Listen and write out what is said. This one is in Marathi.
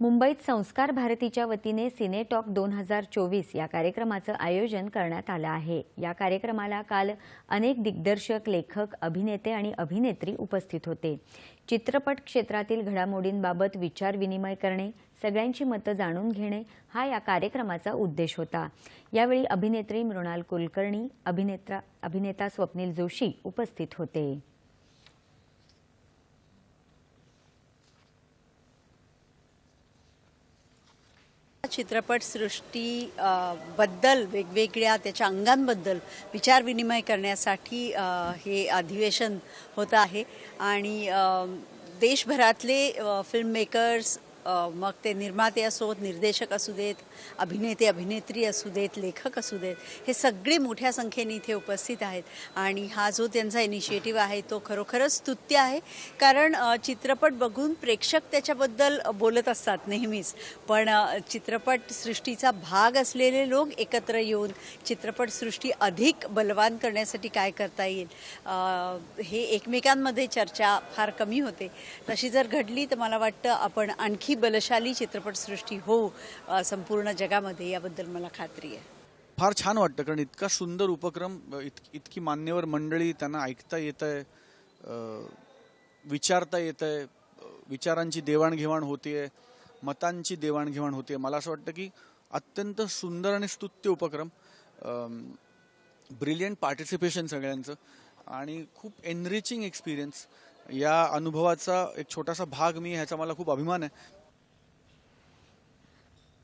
मुंबईत संस्कार भारतीच्या वतीने सिनेटॉक दोन हजार चोवीस या कार्यक्रमाचं आयोजन करण्यात आलं आहे. या कार्यक्रमाला काल अनेक दिग्दर्शक लेखक अभिनेते आणि अभिनेत्री उपस्थित होते. चित्रपट क्षेत्रातील घडामोडींबाबत विचारविनिमय करणे सगळ्यांची मतं जाणून घेणे हा या कार्यक्रमाचा उद्देश होता. यावेळी अभिनेत्री मृणाल कुलकर्णी अभिनेत्रा अभिनेता स्वप्नील जोशी उपस्थित होते. चित्रपटसृष्टी बद्दल वेगवेगळ्या त्याच्या अंगांबद्दल विचारविनिमय करण्यासाठी हे अधिवेशन होतं आहे. आणि देशभरातले फिल्म मेकर्स मग ते निर्माते असोत निर्देशक असू देत अभिनेते अभिनेत्री असू देत लेखक असू देत हे सगळे मोठ्या संख्येने इथे उपस्थित आहेत. आणि हा जो त्यांचा इनिशिएटिव्ह आहे तो खरोखरच स्तुत्य आहे. कारण चित्रपट बघून प्रेक्षक त्याच्याबद्दल बोलत असतात नेहमीच. पण चित्रपट चित्रपटसृष्टीचा भाग असलेले लोक एकत्र येऊन चित्रपटसृष्टी अधिक बलवान करण्यासाठी काय करता येईल? हे एकमेकांमध्ये चर्चा फार कमी होते. तशी जर घडली तर मला वाटतं आपण आणखी बलशाली चित्रपटसृष्टी हो संपूर्ण जगामध्ये याबद्दल मला खात्री आहे. फार छान वाटतं कारण इतका सुंदर उपक्रम इत इतकी मान्यवर मंडळी त्यांना ऐकता येत आहे विचारता येत आहे विचारांची देवाणघेवाण होतीये मतांची देवाणघेवाण होते मला असं वाटतं की अत्यंत सुंदर आणि स्तुत्य उपक्रम ब्रिलियंट पार्टिसिपेशन सगळ्यांचं आणि खूप एनरिचिंग एक्सपिरियन्स या अनुभवाचा एक छोटासा भाग मी ह्याचा मला खूप अभिमान आहे.